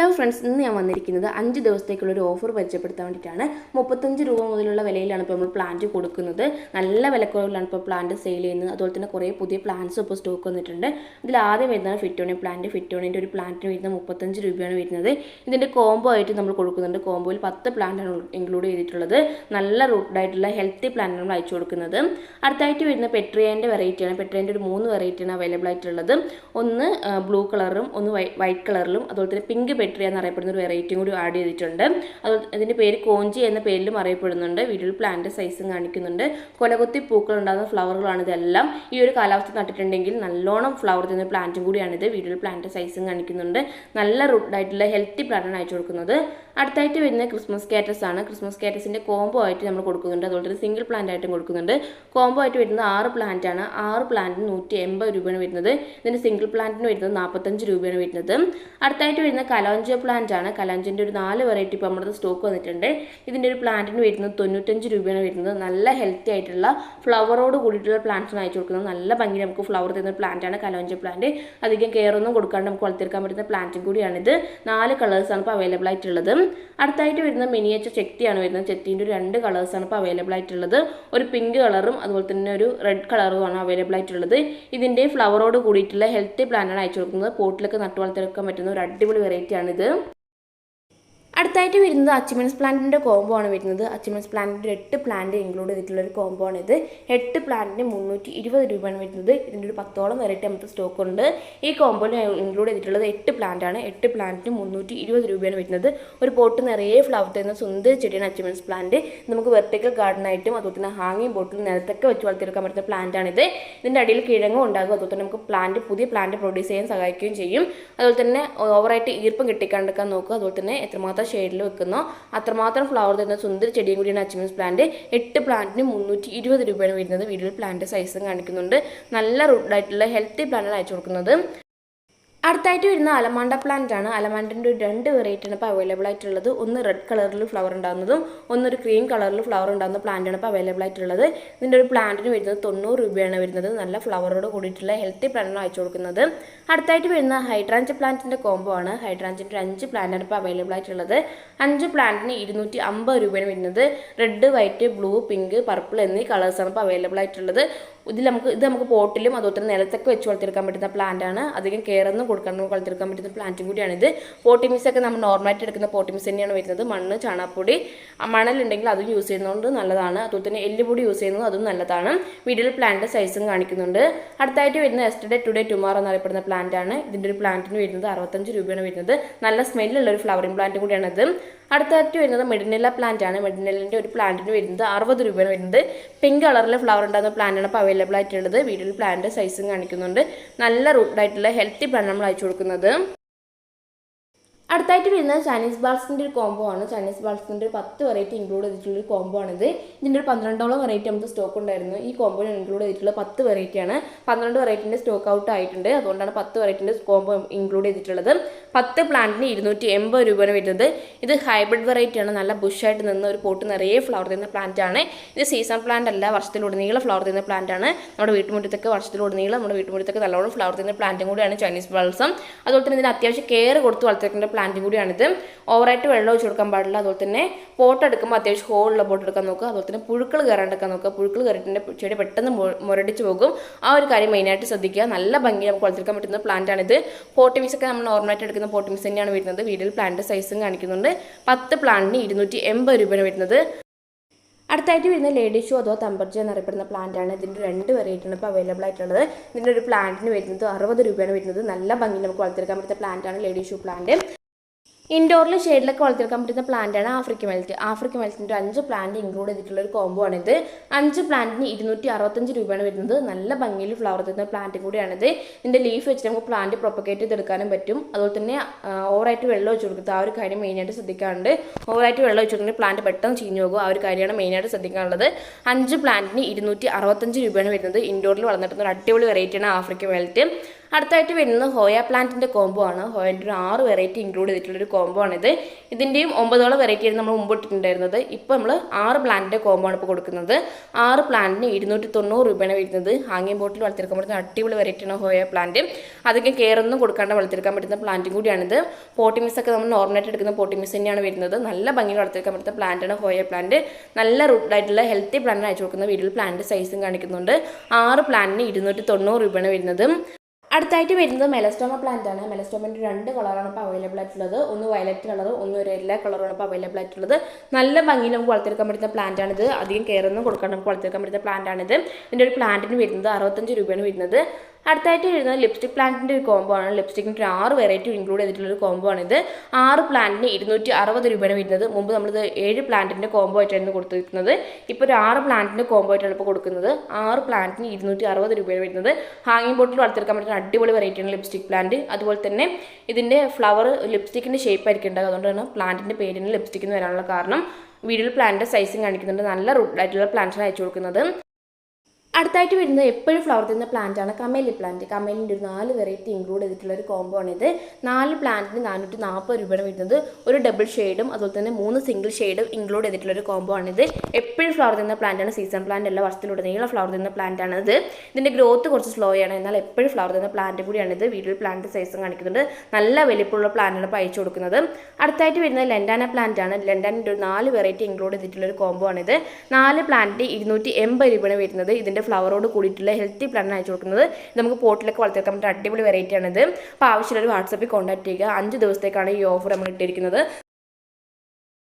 Hello friends ഇന്ന് ഞാൻ വന്നിരിക്കുന്നത് അഞ്ച് ദിവസത്തേക്കുള്ള ഒരു ഓഫർ പരിചയപ്പെടുത്താൻ വേണ്ടിയിട്ടാണ്. മുപ്പത്തഞ്ച് രൂപ മുതലുള്ള വിലയിലാണ് ഇപ്പോൾ നമ്മൾ പ്ലാന്റ് കൊടുക്കുന്നത്. നല്ല വിലക്കുറവിലാണ് ഇപ്പോൾ പ്ലാന്റ് സെയിൽ ചെയ്യുന്നത്. അതുപോലെ തന്നെ കുറേ പുതിയ പ്ലാന്റ്സ് ഇപ്പോൾ സ്റ്റോക്ക് വന്നിട്ടുണ്ട്. ഇതിൽ ആദ്യം വരുന്നതാണ് ഫിറ്റോണി പ്ലാന്റ് ഫിറ്റോണിന്റെ ഒരു പ്ലാന്റിന് വരുന്നത് മുപ്പത്തഞ്ച് രൂപയാണ് വരുന്നത്. ഇതിന്റെ കോംബോ ആയിട്ട് നമ്മൾ കൊടുക്കുന്നുണ്ട്. കോംബോയിൽ പത്ത് പ്ലാന്റാണ് ഇൻക്ലൂഡ് ചെയ്തിട്ടുള്ളത്. നല്ല റൂട്ടഡ് ആയിട്ടുള്ള ഹെൽത്തി പ്ലാന്റ് നമ്മൾ അയച്ചു കൊടുക്കുന്നത്. അടുത്തായിട്ട് വരുന്ന പെട്രിയന്റെ വെറൈറ്റിയാണ് പെട്രിയന്റെ ഒരു മൂന്ന് വെറൈറ്റിയാണ് അവൈലബിൾ ആയിട്ടുള്ളത്. ഒന്ന് ബ്ലൂ കളറും ഒന്ന് വൈറ്റ് കളറിലും അതുപോലെ തന്നെ പിങ്ക് പെട്രിയ എന്നറിയപ്പെടുന്ന ഒരു വെറൈറ്റിയും കൂടി ആഡ് ചെയ്തിട്ടുണ്ട്. അത് അതിന്റെ പേര് കോഞ്ചി എന്ന പേരിലും അറിയപ്പെടുന്നുണ്ട്. വീട്ടിൽ പ്ലാന്റ് സൈസും കാണിക്കുന്നുണ്ട്. കൊലകുത്തി പൂക്കൾ ഉണ്ടാകുന്ന ഫ്ലവറുകളാണ് ഇതെല്ലാം. ഈ ഒരു കാലാവസ്ഥ നട്ടിട്ടുണ്ടെങ്കിൽ നല്ലോണം ഫ്ലവർ തരുന്ന പ്ലാന്റും കൂടിയാണിത് വീട്ടിൽ പ്ലാന്റ് സൈസും കാണിക്കുന്നുണ്ട്. നല്ല റൂട്ടഡ് ആയിട്ടുള്ള ഹെൽത്തി പ്ലാന്റാണ് അയച്ചു കൊടുക്കുന്നത്. അടുത്തായിട്ട് വരുന്നത് ക്രിസ്മസ് കാറ്റസ് ആണ്. ക്രിസ്മസ് കാറ്റസിന്റെ കോംബോ ആയിട്ട് നമ്മൾ കൊടുക്കുന്നുണ്ട്. അതുപോലെ തന്നെ സിംഗിൾ പ്ലാന്റ് ആയിട്ടും കൊടുക്കുന്നുണ്ട്. കോംബോ ആയിട്ട് വരുന്നത് ആറ് പ്ലാന്റ് ആണ്. ആറ് പ്ലാന്റിന് നൂറ്റി എൺപത് രൂപയാണ് വരുന്നത്. ഇതിന്റെ സിംഗിൾ പ്ലാന്റിന് വരുന്നത് നാൽപ്പത്തഞ്ച് രൂപയാണ് വരുന്നത്. അടുത്തായിട്ട് വരുന്ന കലോഞ്ച പ്ലാന്റ് ആണ്. കലോഞ്ചിന്റെ ഒരു നാല് വെറൈറ്റി ഇപ്പോൾ നമ്മുടെ സ്റ്റോക്ക് വന്നിട്ടുണ്ട്. ഇതിന്റെ ഒരു പ്ലാന്റിന് വരുന്നത് തൊണ്ണൂറ്റഞ്ച് രൂപയാണ് വരുന്നത്. നല്ല ഹെൽത്തി ആയിട്ടുള്ള ഫ്ലവറോട് കൂടിയിട്ടുള്ള പ്ലാന്റ്സാണ് അയച്ചു കൊടുക്കുന്നത്. നല്ല ഭംഗി നമുക്ക് ഫ്ലവർ തരുന്ന പ്ലാന്റ് ആണ് കലോഞ്ച പ്ലാന്റ് അധികം കെയർ ഒന്നും കൊടുക്കാണ്ട് നമുക്ക് വളർത്തിയെടുക്കാൻ പറ്റുന്ന പ്ലാന്റും കൂടിയാണിത്. നാല് കളേഴ്സാണ് ഇപ്പോൾ അവൈലബിൾ ആയിട്ടുള്ളത്. അടുത്തായിട്ട് വരുന്ന മിനിയേച്ചർ ചെത്തിയാണ് വരുന്നത്. ചെത്തീന്റെ ഒരു രണ്ട് കളേഴ്സാണ് ഇപ്പോൾ അവൈലബിൾ ആയിട്ടുള്ളത്. ഒരു പിങ്ക് കളറും അതുപോലെ തന്നെ ഒരു റെഡ് കളറുമാണ് അവൈലബിൾ ആയിട്ടുള്ളത്. ഇതിന്റെ ഫ്ലവറോട് കൂടിയിട്ടുള്ള ഹെൽത്തി പ്ലാന്റാണ് അയച്ചു കൊടുക്കുന്നത്. പോട്ടിലൊക്കെ നട്ടു വളർത്തിയെടുക്കാൻ പറ്റുന്ന ഒരു അടിപൊളി വെറൈറ്റി ആണിത്. അടുത്തായിട്ട് വരുന്നത് അച്ചിമൻസ് പ്ലാന്റിന്റെ കോംബോ ആണ് വരുന്നത്. അച്ചിമൻസ് പ്ലാന്റിന്റെ എട്ട് പ്ലാന്റ് ഇൻക്ലൂഡ് ചെയ്തിട്ടുള്ള ഒരു കോംബോ ആണ് ഇത്. എട്ട് പ്ലാന്റിന് മുന്നൂറ്റി ഇരുപത് രൂപയാണ് വരുന്നത്. ഇതിന്റെ ഒരു പത്തോളം വെറൈറ്റി നമുക്ക് സ്റ്റോക്ക് ഉണ്ട്. ഈ കോംബോയിൽ ഇൻക്ലൂഡ് ചെയ്തിട്ടുള്ളത് എട്ട് പ്ലാന്റ് ആണ്. എട്ട് പ്ലാന്റിന് മുന്നൂറ്റി ഇരുപത് രൂപയാണ് വരുന്നത്. ഒരു പോട്ട് നിറയെ ഫ്ലവർ തരുന്ന സുന്ദര ചെടിയാണ് അച്ചിമൻസ് പ്ലാന്റ് നമുക്ക് വെർട്ടിക്കൽ ഗാർഡനായിട്ടും അതുപോലെ തന്നെ ഹാങ്ങിങ് ബോട്ടിൽ നിലത്തൊക്കെ വെച്ച് വളർത്തിയെടുക്കാൻ പറ്റുന്ന പ്ലാന്റ് ആണിത് ഇതിന്റെ അടിയിൽ കിഴങ്ങും ഉണ്ടാകും. അതുപോലെ തന്നെ നമുക്ക് പ്ലാന്റ് പുതിയ പ്ലാന്റ് പ്രൊഡ്യൂസ് ചെയ്യാൻ സഹായിക്കുകയും ചെയ്യും. അതുപോലെ തന്നെ ഓവറായിട്ട് ഈർപ്പം കിട്ടിക്കാണ്ടെടുക്കാൻ നോക്കുക. അതുപോലെ തന്നെ എത്രമാത്രം ഷെയ്ഡിൽ വെക്കുന്നോ. അത്രമാത്രം ഫ്ലവർ തരുന്ന സുന്ദര ചെടിയും കൂടിയാണ് അച്ചിമൻസ് പ്ലാന്റ്. എട്ട് പ്ലാന്റിന് മുന്നൂറ്റി ഇരുപത് രൂപയാണ് വരുന്നത്. വീഡിയോയിൽ പ്ലാന്റ് സൈസും കാണിക്കുന്നുണ്ട്. നല്ല റൂട്ടായിട്ടുള്ള ഹെൽത്തി പ്ലാന്റാണ് അയച്ചു കൊടുക്കുന്നത്. അടുത്തായിട്ട് വരുന്ന അലമാണ്ട പ്ലാന്റ് ആണ്. അലമാണ്ടിന്റെ രണ്ട് വെറൈറ്റിയാണ് ഇപ്പോൾ അവൈലബിൾ ആയിട്ടുള്ളത്. ഒന്ന് റെഡ് കളറിൽ ഫ്ലവർ ഉണ്ടാകുന്നതും ഒന്നൊരു ക്രീം കളറിൽ ഫ്ലവർ ഉണ്ടാകുന്ന പ്ലാന്റാണ് ഇപ്പോൾ അവൈലബിൾ ആയിട്ടുള്ളത്. ഇതിന്റെ ഒരു പ്ലാന്റിന് വരുന്നത് തൊണ്ണൂറ് രൂപയാണ് വരുന്നത്. നല്ല ഫ്ലവറോട് കൂടിയിട്ടുള്ള ഹെൽത്തി പ്ലാന്റാണ് അയച്ചു കൊടുക്കുന്നത്. അടുത്തായിട്ട് വരുന്ന ഹൈഡ്രാഞ്ച് പ്ലാന്റിന്റെ കോംബോ ആണ്. ഹൈഡ്രാഞ്ചിന്റെ അഞ്ച് പ്ലാന്റാണ് ഇപ്പോൾ അവൈലബിൾ ആയിട്ടുള്ളത്. അഞ്ച് പ്ലാന്റിന് ഇരുന്നൂറ്റി അമ്പത് രൂപയാണ് വരുന്നത്. Red white blue pink purple എന്നീ കളേഴ്സാണ് ഇപ്പോൾ അവൈലബിൾ ആയിട്ടുള്ളത്. ഇതിൽ നമുക്ക് ഇത് നമുക്ക് പോട്ടിലും അതുപോലെ തന്നെ നിലത്തൊക്കെ വെച്ച് വളർത്തിയെടുക്കാൻ പറ്റുന്ന പ്ലാന്റാണ് അധികം കെയർ നമുക്ക് വളർത്തിയെടുക്കാൻ പറ്റുന്ന പ്ലാന്റും കൂടിയാണിത്. പോട്ടിമിസ് ഒക്കെ നമ്മൾ നോർമലായിട്ട് എടുക്കുന്ന പോട്ടിമിസ് തന്നെയാണ് വരുന്നത്. മണ്ണ് ചാണകപ്പൊടി മണലുണ്ടെങ്കിൽ അതും യൂസ് ചെയ്യുന്നതുകൊണ്ട് നല്ലതാണ്. അതുപോലെ തന്നെ എല്ലുപൊടി യൂസ് ചെയ്യുന്നത് അതും നല്ലതാണ്. വീഡിയോയിൽ പ്ലാന്റ് സൈസും കാണിക്കുന്നുണ്ട്. അടുത്തായിട്ട് വരുന്ന എസ്റ്റർഡേ ടുഡേ ടുമാറോ എന്നറിയപ്പെടുന്ന പ്ലാന്റ് ആണ്. ഇതിന്റെ ഒരു പ്ലാന്റിന് വരുന്നത് അറുപത്തഞ്ച് രൂപയാണ് വരുന്നത്. നല്ല സ്മെല്ലുള്ള ഒരു ഫ്ലവറിംഗ് പ്ലാന്റ് കൂടിയാണിത്. അടുത്തായിട്ട് വരുന്നത് മെഡിനെല്ല പ്ലാന്റ് ആണ്. മെഡിനെല്ലിന്റെ ഒരു പ്ലാന്റിന് വരുന്നത് അറുപത് രൂപയാണ് വരുന്നത്. പിങ്ക് കളറിൽ ഫ്ലവർ ഉണ്ടാകുന്ന പ്ലാന്റാണ് ഇപ്പോൾ അവൈലബിൾ ആയിട്ടുള്ളത്. വീഡിയോയിൽ പ്ലാന്റ് സൈസും കാണിക്കുന്നുണ്ട്. നല്ല റൂട്ടായിട്ടുള്ള ഹെൽത്തി പ്ലാന്റ് നമ്മൾ അയച്ചു കൊടുക്കുന്നത്. അടുത്തായിട്ട് വരുന്നത് ചൈനീസ് ബാൾസിന്റെ ഒരു കോംബോ ആണ്. ചൈനീസ് ബാൾസിന്റെ ഒരു പത്ത് വെറൈറ്റി ഇൻക്ലൂഡ് ചെയ്തിട്ടുള്ള ഒരു കോംബോ ആണിത്. ഇതിന്റെ ഒരു പന്ത്രണ്ടോളം വെറൈറ്റി നമുക്ക് സ്റ്റോക്ക് ഉണ്ടായിരുന്നു. ഈ കോംബോയിൽ ഇൻക്ലൂഡ് ചെയ്തിട്ടുള്ള പത്ത് വെറൈറ്റിയാണ് പന്ത്രണ്ട് വെറൈറ്റിന്റെ സ്റ്റോക്ക് ഔട്ട് ആയിട്ടുണ്ട്. അതുകൊണ്ടാണ് പത്ത് വെറൈറ്റിന്റെ കോംബോ ഇൻക്ലൂഡ് ചെയ്തിട്ടുള്ളത്. പത്ത് പ്ലാന്റിന് ഇരുന്നൂറ്റി എൺപത് രൂപയാണ് വരുന്നത്. ഇത് ഹൈബ്രിഡ് വെറൈറ്റിയാണ് നല്ല ബുഷായിട്ട് നിന്ന് ഒരു പോട്ട് നിറയെ ഫ്ലവർ തരുന്ന പ്ലാന്റ് ആണ്. ഇത് സീസൺ പ്ലാന്റ് അല്ല. വർഷത്തിലുടനീളം ഫ്ലവർ തരുന്ന പ്ലാന്റ് ആണ്. നമ്മുടെ വീട്ടുമുറ്റത്തൊക്കെ വർഷത്തിലുടനീളം നമ്മുടെ വീട്ടുമുറ്റത്തൊക്കെ നല്ലോണം ഫ്ലവർ തരുന്ന പ്ലാന്റും കൂടിയാണ് ചൈനീസ് ബൾസം അതുപോലെ തന്നെ ഇതിന് അത്യാവശ്യം കെയർ കൊടുത്ത് വളർത്തിയേക്കുന്ന പ്ലാന്റും കൂടിയാണിത്. ഓവറായിട്ട് വെള്ളം ഒഴിച്ച് കൊടുക്കാൻ പാടില്ല. അതുപോലെ തന്നെ പോട്ട് എടുക്കുമ്പോൾ അത്യാവശ്യം ഹോളുള്ള പോട്ട് എടുക്കാൻ നോക്കുക. അതുപോലെ തന്നെ പുഴുക്കൾ കയറാണ്ടെക്കാൻ നോക്കുക. പുഴുക്കൾ കയറിയിട്ടുണ്ട് ചെടി പെട്ടെന്ന് മുരടിച്ച് പോകും. ആ ഒരു കാര്യം മെയിനായിട്ട് ശ്രദ്ധിക്കുക. നല്ല ഭംഗി നമുക്ക് വളർത്തിയെടുക്കാൻ പറ്റുന്ന പ്ലാന്റ് ആണിത്. പോട്ടിമിസ് ഒക്കെ നമ്മൾ നോർമലായിട്ട് എടുക്കുന്ന പോട്ടിമിസ് തന്നെയാണ് വരുന്നത്. വീട്ടിൽ പ്ലാന്റ് സൈസും കാണിക്കുന്നുണ്ട്. പത്ത് പ്ലാന്റിന് ഇരുന്നൂറ്റി എൺപത് രൂപയാണ് വരുന്നത്. അടുത്തായിട്ട് വരുന്ന ലേഡി ഷോ അതോ തമ്പർജ എന്നറിയപ്പെടുന്ന പ്ലാന്റ് ആണ്. ഇതിന്റെ രണ്ട് വെറൈറ്റിയാണ് ഇപ്പോൾ അവൈലബിൾ ആയിട്ടുള്ളത്. ഇതിന്റെ ഒരു പ്ലാന്റിന് വരുന്നത് അറുപത് രൂപയാണ് വരുന്നത്. നല്ല ഭംഗി നമുക്ക് വളർത്തിയെടുക്കാൻ പറ്റുന്ന പ്ലാന്റ് ആണ് ലേഡി ഷൂ പ്ലാന്റ് ഇൻഡോറിൽ ഷെയ്ഡിലൊക്കെ വളർത്തിയെടുക്കാൻ പറ്റുന്ന പ്ലാന്റാണ് ആഫ്രിക്ക മെൽറ്റ് ആഫ്രിക്ക മെൽറ്റിന്റെ അഞ്ച് പ്ലാന്റ് ഇൻക്ലൂഡ് ചെയ്തിട്ടുള്ള ഒരു കോംബോ ആണിത് അഞ്ച് പ്ലാന്റിന് ഇരുന്നൂറ്റി അറുപത്തഞ്ച് രൂപയാണ് വരുന്നത്. നല്ല ഭംഗിയിൽ ഫ്ലവർ തരുന്ന പ്ലാന്റും കൂടിയാണിത്. ഇതിന്റെ ലീഫ് വെച്ച് നമുക്ക് പ്ലാന്റ് പ്രൊപ്പഗേറ്റ് ചെയ്തെടുക്കാനും പറ്റും. അതുപോലെ തന്നെ ഓവറായിട്ട് വെള്ളം വെച്ച് കൊടുക്കുന്നത് ആ ഒരു കാര്യം മെയിനായിട്ട് ശ്രദ്ധിക്കാറുണ്ട്. ഓവറായിട്ട് വെള്ളം വെച്ച് കൊടുക്കുന്ന പ്ലാന്റ് പെട്ടെന്ന് ചീഞ്ഞു പോകും. ആ ഒരു കാര്യമാണ് മെയിനായിട്ട് ശ്രദ്ധിക്കാനുള്ളത്. അഞ്ച് പ്ലാന്റിന് ഇരുന്നൂറ്റി അറുപത്തഞ്ച് രൂപയാണ് വരുന്നത്. ഇൻഡോറിൽ വളർന്നിട്ടുള്ള ഒരു അടിപൊളി വെറൈറ്റിയാണ് ആഫ്രിക്ക മെൽറ്റ് അടുത്തായിട്ട് വരുന്നത് ഹോയ പ്ലാന്റിന്റെ കോംബോ ആണ്. ഹോയന്റെ ഒരു ആറ് വെറൈറ്റി ഇൻക്ലൂഡ് ചെയ്തിട്ടുള്ളൊരു കോംബോ ആണിത് ഇതിന്റെയും ഒമ്പതോളം വെറൈറ്റി ആയിരുന്നു നമ്മൾ മുമ്പ് ഇട്ടിട്ടുണ്ടായിരുന്നത്. ഇപ്പോൾ നമ്മൾ ആറ് പ്ലാന്റിന്റെ കോംബോ ആണ് ഇപ്പോൾ കൊടുക്കുന്നത്. ആറ് പ്ലാന്റിന് ഇരുന്നൂറ്റി തൊണ്ണൂറ് രൂപയാണ് വരുന്നത്. ഹാങ്ങിങ് ബോട്ടിൽ വളർത്തിയെടുക്കാൻ പറ്റുന്ന അടിപൊളി വെറൈറ്റിയാണ് ഹോയ പ്ലാന്റ് അതൊക്കെ കെയറൊന്നും കൊടുക്കാണ്ട് വളർത്തിയെടുക്കാൻ പറ്റുന്ന പ്ലാന്റും കൂടിയാണിത്. പോട്ടിമിസ് ഒക്കെ നമ്മൾ നോർമലായിട്ട് എടുക്കുന്ന പോട്ടിമിസ് തന്നെയാണ് വരുന്നത്. നല്ല ഭംഗിയിൽ വളർത്തിയെടുക്കാൻ പറ്റുന്ന പ്ലാന്റാണ് ഹോയ പ്ലാന്റ് നല്ല റൂട്ടായിട്ടുള്ള ഹെൽത്തി പ്ലാന്റ് അയച്ചു കൊടുക്കുന്ന വീട്ടിൽ പ്ലാന്റ് സൈസും കാണിക്കുന്നുണ്ട്. ആറ് പ്ലാന്റിന് ഇരുന്നൂറ്റി തൊണ്ണൂറ് രൂപയാണ് വരുന്നത്. അടുത്തായിട്ട് വരുന്നത് മെലസ്റ്റോമ പ്ലാന്റ് ആണ്. മെലസ്റ്റോമിന്റെ രണ്ട് കളറാണ് ഇപ്പോൾ അവൈലബിൾ ആയിട്ടുള്ളത്. ഒന്ന് വയലറ്റ് കളർ ഒന്ന് എല്ലാ കളറാണ് ഇപ്പോൾ അവൈലബിൾ ആയിട്ടുള്ളത്. നല്ല ഭംഗിയിൽ നമുക്ക് വളർത്തിയെടുക്കാൻ പറ്റുന്ന പ്ലാന്റ് ആണിത് അധികം കെയർ ഒന്നും കൊടുക്കാൻ നമുക്ക് വളർത്തിയെടുക്കാൻ പറ്റുന്ന പ്ലാന്റ് ആണിത് ഇതിന്റെ ഒരു പ്ലാന്റിന് വരുന്നത് അറുപത്തഞ്ച് രൂപയാണ് വരുന്നത്. അടുത്തായിട്ട് വരുന്നത് ലിപ്സ്റ്റിക് പ്ലാന്റിന്റെ ഒരു കോംബോ ആണ്. ലിപ്സ്റ്റിക്കിന്റെ ആറ് വെറൈറ്റി ഇൻക്ലൂഡ് ചെയ്തിട്ടുള്ള ഒരു കോംബോ ഇത്. ആറ് പ്ലാന്റിന് ഇരുന്നൂറ്റി അറുപത് രൂപയാണ് വരുന്നത്. മുമ്പ് നമ്മളിത് ഏഴ് പ്ലാന്റിന്റെ കോംബോ ആയിട്ടായിരുന്നു കൊടുത്തിരിക്കുന്നത് ഇപ്പോൾ ഒരു ആറ് പ്ലാന്റിന്റെ കോംബോ ആയിട്ടാണ് ഇപ്പോൾ കൊടുക്കുന്നത്. ആറ് പ്ലാന്റിന് ഇരുന്നൂറ്റി അറുപത് രൂപയാണ് വരുന്നത്. ഹാങ്ങിങ് ബോട്ടിൽ വളർത്തിയെടുക്കാൻ പറ്റുന്ന അടിപൊളി വെറൈറ്റിയാണ് ലിപ്സ്റ്റിക് പ്ലാന്റ് അതുപോലെ തന്നെ ഇതിന്റെ ഫ്ലവർ ലിപ്സ്റ്റിക്കിന്റെ ഷേപ്പ് ആയിരിക്കും ഉണ്ടാകുക അതുകൊണ്ടാണ് പ്ലാന്റിന്റെ പേരിന് ലിപ്സ്റ്റിക് എന്ന് വരാനുള്ള കാരണം. വീഡിയോയിൽ പ്ലാന്റിന്റെ സൈസും കാണിക്കുന്നുണ്ട്. നല്ല റൂട്ടായിട്ടുള്ള പ്ലാന്റ്സാണ് അയച്ചു കൊടുക്കുന്നത്. അടുത്തായിട്ട് വരുന്നത് എപ്പോഴും ഫ്ലവർ തരുന്ന പ്ലാന്റ് ആണ് കമേലി പ്ലാന്റ് കമേലിന്റെ ഒരു നാല് വെറൈറ്റി ഇൻക്ലൂഡ് ചെയ്തിട്ടുള്ള ഒരു കോംബോ ആണ് ഇത്. നാല് പ്ലാന്റിന് നാനൂറ്റി നാൽപ്പത് രൂപയാണ് വരുന്നത്. ഒരു ഡബിൾ ഷെയ്ഡും അതുപോലെ തന്നെ മൂന്ന് സിംഗിൾ ഷെയ്ഡും ഇൻക്ലൂഡ് ചെയ്തിട്ടുള്ള ഒരു കോംബോ ആണിത് എപ്പോഴും ഫ്ലവർ തരുന്ന പ്ലാന്റാണ് സീസൺ പ്ലാന്റ് അല്ല വർഷത്തിലുടനീളം ഫ്ലവർ തരുന്ന പ്ലാന്റ് ആണ് ഇത്. ഇതിന്റെ ഗ്രോത്ത് കുറച്ച് സ്ലോ ആണ്. എന്നാൽ എപ്പോഴും ഫ്ലവർ തരുന്ന പ്ലാന്റ് കൂടിയാണ് ഇത്. വീട്ടിൽ പ്ലാന്റ് സൈസും കാണിക്കുന്നുണ്ട്. നല്ല വലിപ്പമുള്ള പ്ലാന്റാണ് ഇപ്പോൾ അയച്ചു കൊടുക്കുന്നത്. അടുത്തായിട്ട് വരുന്നത് ലെൻഡാന പ്ലാന്റ് ആണ്. ലെൻഡാനിന്റെ ഒരു നാല് വെറൈറ്റി ഇൻക്ലൂഡ് ചെയ്തിട്ടുള്ള ഒരു കോംബോ ആണിത് നാല് പ്ലാന്റ് ഇരുന്നൂറ്റി എൺപത് രൂപയാണ് വരുന്നത്. ഇതിന്റെ ഫ്ലവറോട് കൂടിയിട്ടുള്ള ഹെൽത്തി പ്ലാൻ അയച്ചു കൊടുക്കുന്നത്. നമുക്ക് പോട്ടിലൊക്കെ വളർത്തിയെടുക്കാൻ പറ്റുന്ന അടിപൊളി വെറൈറ്റി ആണിത്. അപ്പോൾ ആവശ്യമുള്ള ഒരു വാട്സപ്പിൽ കോൺടാക്ട് ചെയ്യുക. അഞ്ച് ദിവസത്തേക്കാണ് ഈ ഓഫർ നമ്മൾ ഇട്ടിരിക്കുന്നത്